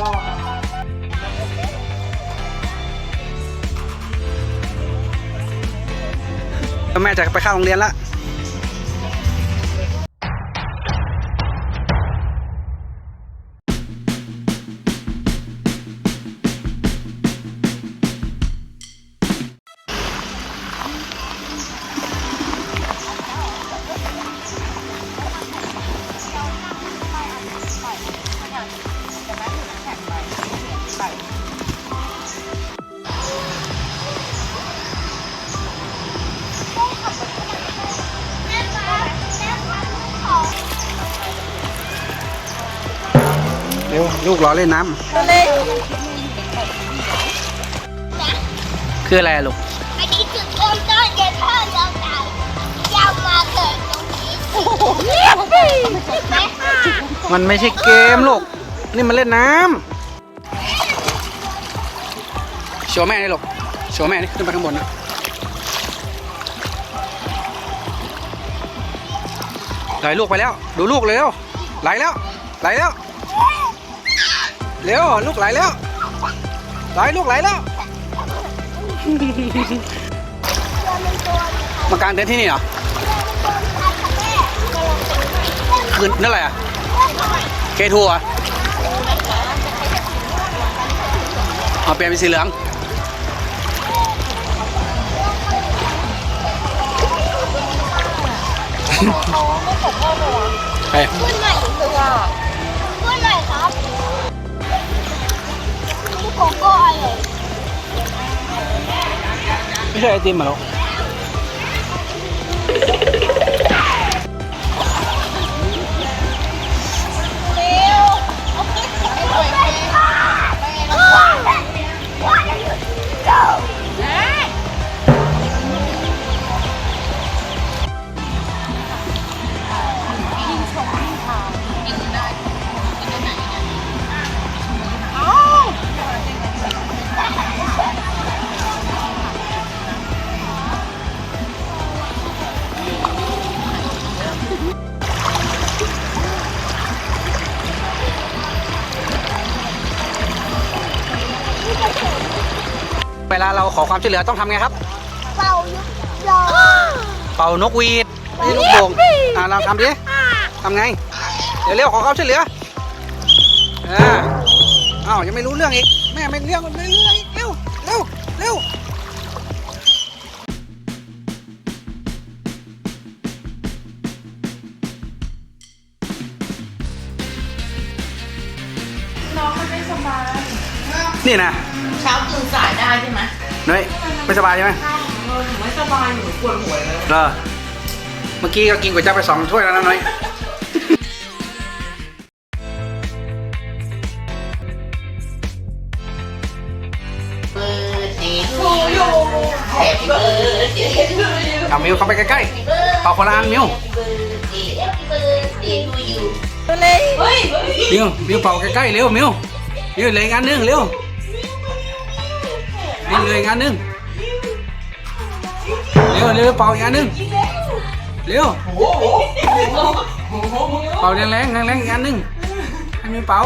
รอบอะแม่จะไปเข้าโรงเรียนละ ลูกรอเล่นน้ำคืออะไรอะลูกอันนี้จุดเริ่มต้นเย็นพ่อเราตายยาวมาเกิดตรงนี้โอ้โหเงียบดิมันไม่ใช่เกมลูก นี่มันเล่นน้ำโชว์แม่นี่ลูกโชว์แม่นี่ขึ้นไปข้างบนนะไหลลูกไปแล้ว ดูลูกเลยเร็วไหลแล้วไหลแล้ว เร็วลูกไหลแล้วไหลลูกไหลแล้วมากางเต็นท์ที่นี่เหรอ คืนนั่นอะไรอะ เคทัวร์เอาเปลี่ยนเป็นสีเหลืองเฮ้ยพูดใหม่ตัวพูดใหม่ครับนี่ โกโก้อะไรไม่ใช่ไอติมเหรอ เวลาเราขอความช่วยเหลือต้องทำไงครับ เป่ายุบยอเป่านกหวีดนี่ลูกโป่งอ่าเราทำดิทำไง เดี๋ยวเร็วขอความช่วยเหลืออ่าอ้าวยังไม่รู้เรื่องอีกแม่ไม่เรื่องไม่รู้เรื่องอีกเร็วเร็วเร็ว นี่นะเช้าตื่นสายได้ใช่ไหมน้อยไม่สบายใช่ไหมเออหนูไม่สบายหนูปวดหัวเลยเหรอเมื่อกี้ก็กินก๋วยจั๊บไปสองถ้วยแล้วนะน้อยทูยูแฮปปี้เบิร์ดเดย์ทูยูเอามิวเข้าไปใกล้ๆเป่าคนละอันมิวเลยเฮ้ยมิวมิวเป่าใกล้ๆเร็วมิวมิวเหลยงานหนึงเร็ว ใเลืออีนหนึงเร็วเร็วเป่าอีกอันหนึ่งเร็วโอ้โหโอ้โหเป่าแรงๆแรงๆอีงอันหนึ่งให้มีเป่า